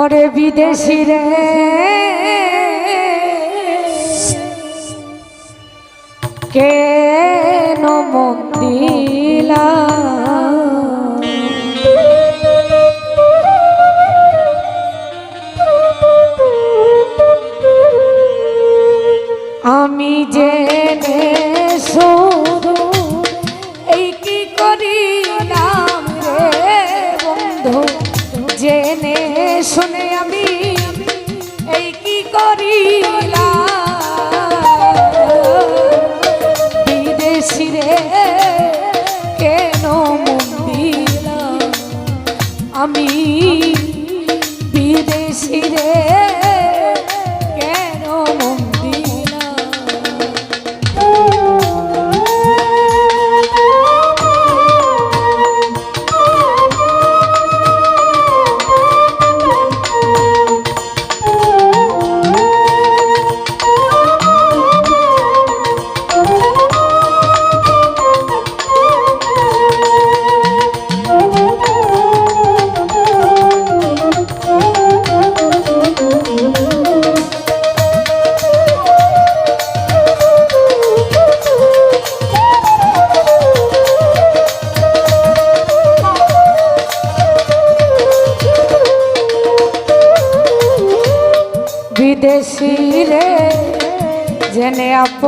ওরে বিদেশি রে। কেন মন দিলা? আমি জেনে শো করলেন আপ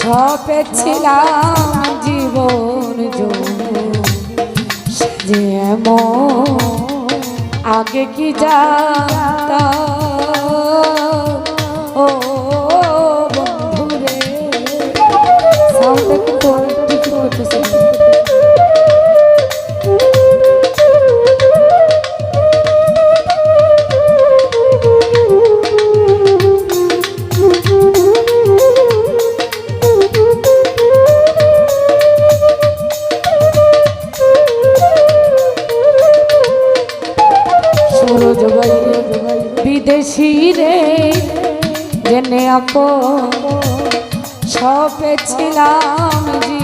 সপেছিলাম জীবন যেমন আগে কি জানতাম? গোপ সপেছিলাম জি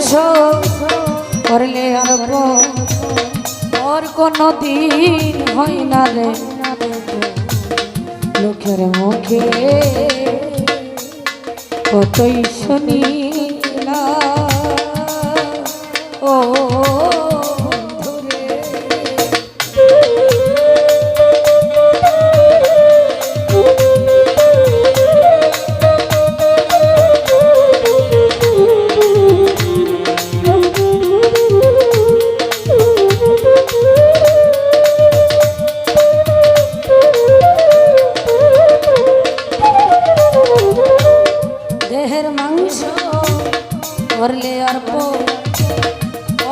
ধ্বংস করলে আর ওর কোনো দিন হয় না রে। লোকের মুখে কতই শুনি না ও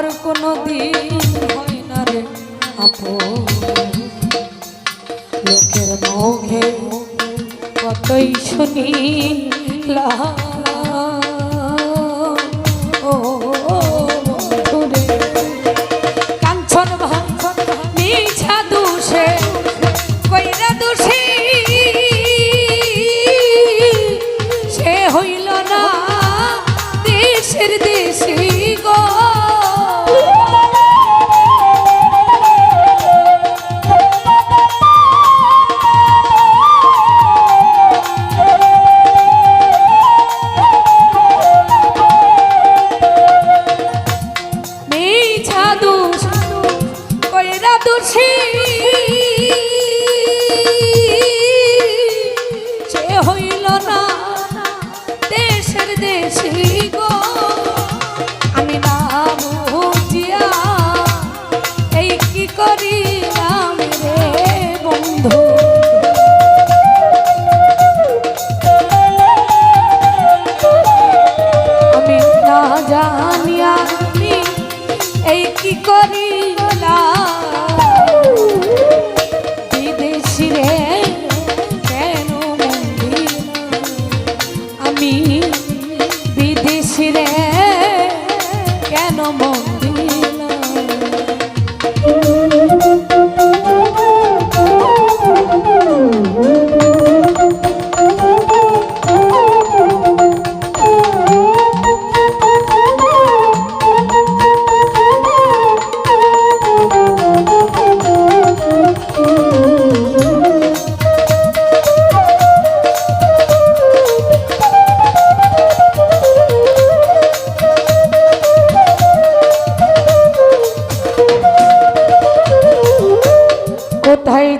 আর কোনো দিন হয় না রে আপো লোকের মুখে কতই শুনি ও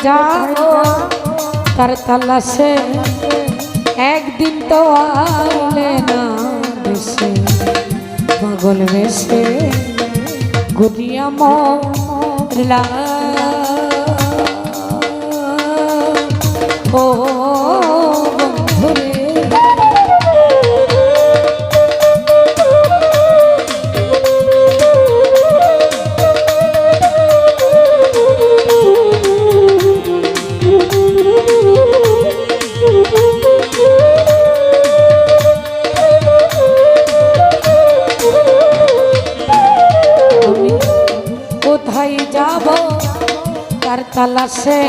যাব তার তালাশে একদিন তো আইলে না দেশে পাগল বেশে গুদিয়া মরলা ও তালাশে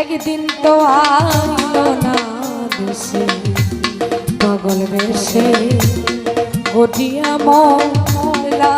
একদিন তো আলো না দেশে পাগল বেশে গটিয়া মলা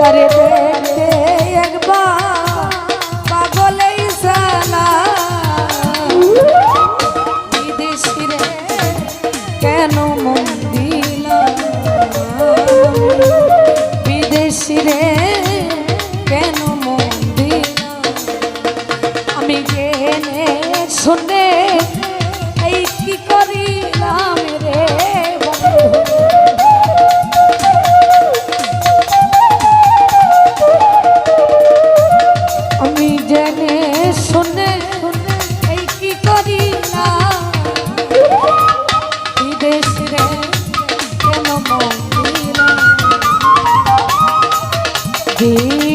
তারে একবার পাগলেই সালা বিদেশি রে কেন মন দিলাম বিদেশি কেন মন দিলাম আমি কেনে শুনে এই কি করিলাম কেন মন দিলা